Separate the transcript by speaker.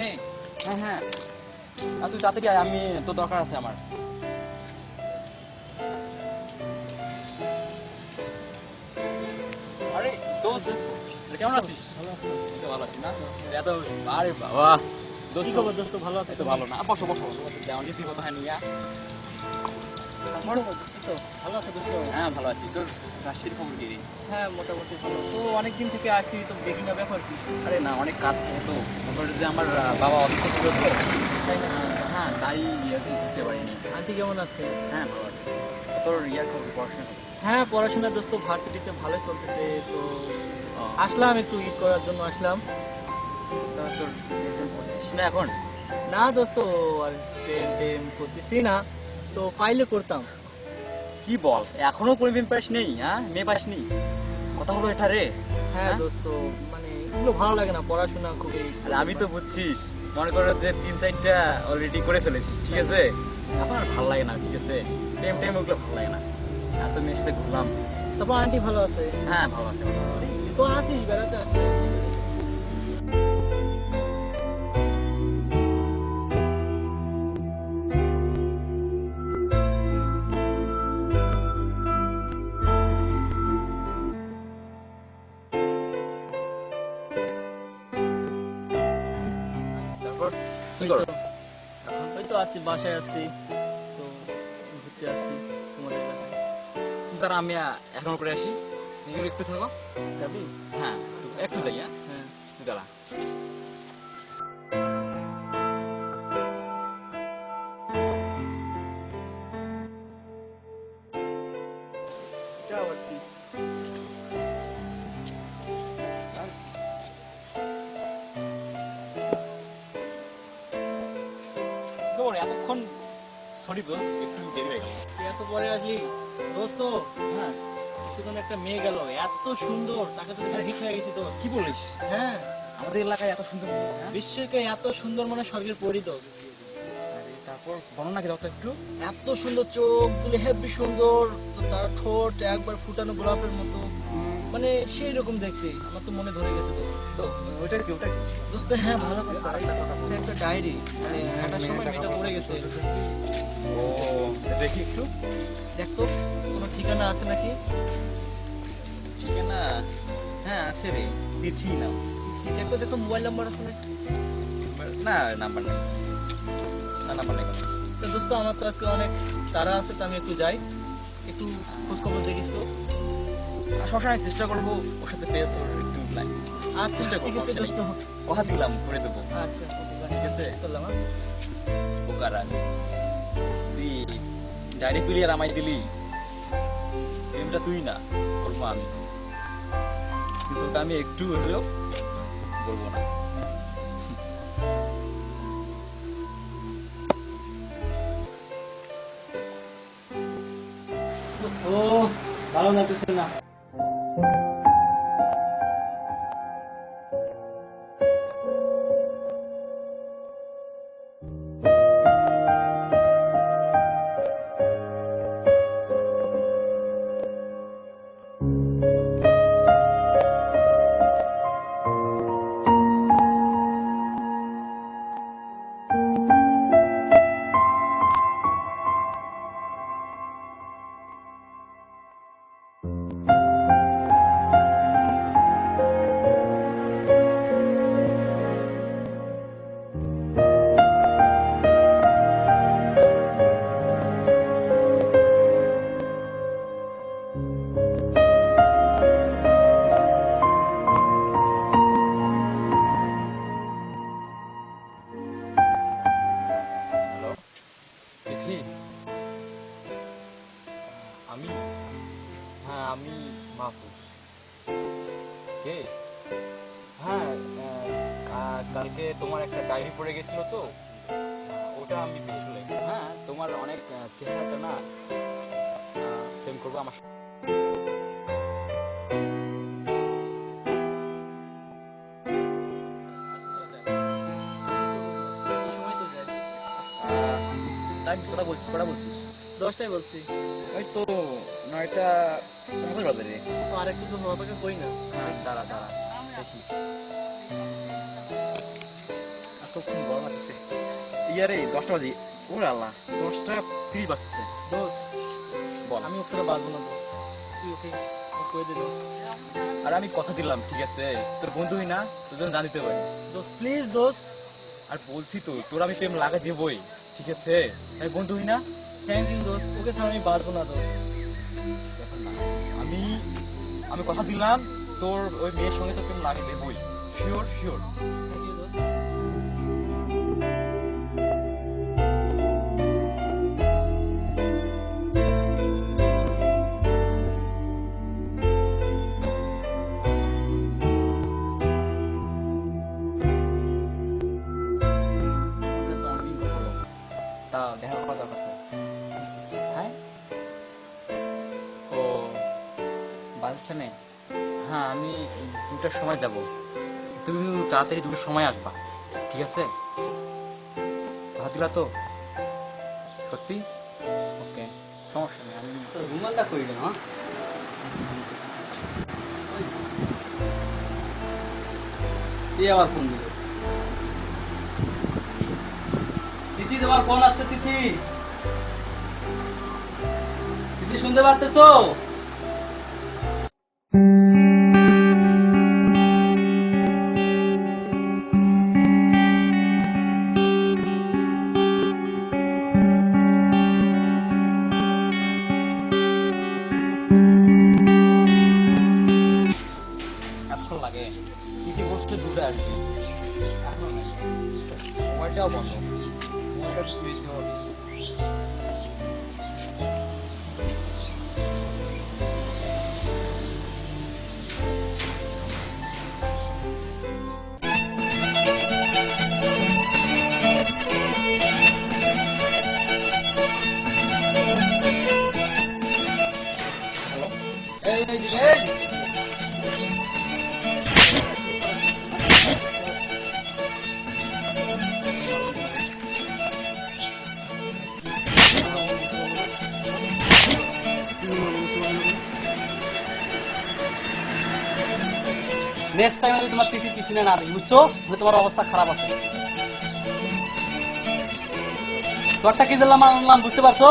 Speaker 1: সামনে
Speaker 2: হ্যাঁ হ্যাঁ। আর তুই তাড়াতাড়ি আয় আমি তোর দরকার আছে আমার। আরে দোস্ত কেমন আছিস? ভালো আছি। না? এত আরে বাবা দোস্ত
Speaker 1: খবর দোস্ত? ভালো আছে
Speaker 2: তো ভালো না বসো বসো যেমন কিছু কথা নিয়ে?
Speaker 1: তো? ভালো আছে
Speaker 2: হ্যাঁ ভালো আছি। তোর রাশির খবর কি?
Speaker 1: হ্যাঁ মোটামুটি ভালো। তো থেকে আসি তো
Speaker 2: আরে না অনেক কাজ থাকে তো। যে আমার বাবা অসুস্থ ছিল তো।
Speaker 1: তাই না?
Speaker 2: হ্যাঁ তাই ইয়াতে দিতে পারিনি।
Speaker 1: আন্টি কেমন আছে?
Speaker 2: হ্যাঁ ভালো আছে। তোর ইয়ার খবর পড়াশোনা
Speaker 1: হ্যাঁ পড়াশোনা দোস্ত ভার্সিটিতে ভালোই চলতেছে। তো আসলাম একটু ঈদ করার জন্য আসলাম।
Speaker 2: তা তোর পড়তেছিস না এখন?
Speaker 1: না দোস্ত আর করতেছি না। তো পাইলে করতাম।
Speaker 2: কি বল? এখনও কোনো মেয়ে পাস নেই হ্যাঁ? মেয়ে পাস নি কথা হলো এটা রে
Speaker 1: হ্যাঁ
Speaker 2: হ্যাঁ?
Speaker 1: দোস্ত মানে এগুলো ভালো লাগে না পড়াশোনা খুবই
Speaker 2: আরে আমি তো বুঝছিস মনে করো যে তিন চারটা অলরেডি করে ফেলেছি ঠিক আছে? এখন আর ভালো লাগে না ঠিক আছে? টাইম টাইম ওগুলো ভালো লাগে না। এত মেয়ের সাথে ঘুরলাম।
Speaker 1: তারপর আন্টি ভালো আছে?
Speaker 2: হ্যাঁ ভালো আছে ভালো আছে।
Speaker 1: তো আসিস বেড়াতে আসিস। আসছি বাসায় আসছি তো ঘুরতে আসছি তোমাদের এলাকায়
Speaker 2: তারা আমি এখন করে আসি। তুমি একটু থাকো?
Speaker 1: যাবি
Speaker 2: হ্যাঁ। একটু- যাই হ্যাঁ?
Speaker 1: হ্যাঁ।
Speaker 2: দাঁড়া।
Speaker 1: কি।
Speaker 2: সরি দোস্ত একটু দেরি হয়ে গেল।
Speaker 1: এত পরে আসলি? দোস্ত
Speaker 2: হ্যাঁ
Speaker 1: কিছুক্ষণ একটা মেয়ে গেল। এত সুন্দর তাকে তো দেখে হয়ে গেছি দোস্ত।
Speaker 2: কি বলিস?
Speaker 1: হ্যাঁ
Speaker 2: আমাদের এলাকায় এত সুন্দর হ্যাঁ?
Speaker 1: বিশ্বকে এত সুন্দর মানে স্বর্গের পরি দোস্ত।
Speaker 2: তারপর বর্ণনা দাও তো একটু?
Speaker 1: এত সুন্দর চোখ তুলে হেব্বি সুন্দর তার ঠোঁট একবার ফুটানো গোলাপের মতো। মানে সেই রকম দেখতে। আমার তো মনে ধরে গেছে দোস্ত।
Speaker 2: তো ওইটা কি ওটা কি?
Speaker 1: দোস্ত হ্যাঁ ভালো কথা। একটা ডায়েরি মানে হাঁটার সময়
Speaker 2: মেয়েটা
Speaker 1: পড়ে গেছে।
Speaker 2: ও দেখি একটু।
Speaker 1: দেখতো কোনো ঠিকানা আছে নাকি?
Speaker 2: ঠিকানা? হ্যাঁ আছে রে। তিথি নাম।
Speaker 1: দেখতো দেখতো মোবাইল নাম্বার আছে নাকি
Speaker 2: না নাম্বার নেই। না নাম্বার নেই।
Speaker 1: তো দোস্ত আমার তো আজকে অনেক তারা আছে তো আমি একটু যাই। একটু খোঁজ খবর দেখিস তো।
Speaker 2: সবসময় চেষ্টা করব ওর সাথে পেয়ে তোর একটু লাইন
Speaker 1: আচ্ছা
Speaker 2: চেষ্টা করব, কথা দিলাম করে দেবো।
Speaker 1: আচ্ছা
Speaker 2: ঠিক আছে?
Speaker 1: চললাম হ্যাঁ?
Speaker 2: বোকারা তুই ডায়েরি প্লেয়ার আমায় দিলি। গেমটা তুই না করব আমি। কিন্তু আমি একটু হলেও বলব না।
Speaker 1: ও ভালো লাগতেছে না।
Speaker 2: কালকে তোমার একটা ডায়েরি পড়ে গেছিল তো ওটা আমি পেয়ে চলে। হ্যাঁ তোমার অনেক চেহারাটা না প্রেম করব আমার কটা বলছিস? কটা বলছিস?
Speaker 1: দশটায় বলছি।
Speaker 2: ওই তো নয়টা পঞ্চাশ বাজে রে।
Speaker 1: তো আর একটু তো অপেক্ষা করি না।
Speaker 2: হ্যাঁ দাঁড়া দাঁড়া দেখি। ইয়ারে দশটা বাজে। ওরে আল্লাহ দশটা তিরিশ বাজছে।
Speaker 1: দোস্ত
Speaker 2: বল।
Speaker 1: আমি ওকে বাঁচবো না তুই ওকে দে
Speaker 2: আর আমি কথা দিলাম ঠিক আছে? তোর বন্ধুই না তোর জন্য জানিতে পারি
Speaker 1: দোস্ত প্লিজ দোস্ত
Speaker 2: আর বলছি তো তোর আমি প্রেম লাগা দেবই ঠিক আছে? আমি বন্ধুই না?
Speaker 1: থ্যাংক ইউ দোস্ত ওকে ছাড়া আমি বাঁচবো না
Speaker 2: না আমি আমি কথা দিলাম তোর ওই মেয়ের সঙ্গে তো প্রেম লাগে দেবই। শিওর শিওর হ্যাঁ আমি দুটার সময় যাব। তুমি তাড়াতাড়ি দুটোর সময় আসবা, ঠিক আছে? দিলা তো? সত্যি? ওকে, সমস্যা নেই, আমি
Speaker 3: রুমালটা কই গেল হ্যাঁ? আবার ফোন দিল। তিথি তোমার ফোন আসছে, তিথি। তিথি, শুনতে পারতেছো Короче, весело. নেক্সট টাইম যদি তোমার তিথির পিছনে না দিই বুঝছ? যে তোমার অবস্থা খারাপ আছে। চটটা কি দিলাম আনলাম বুঝতে পারছ?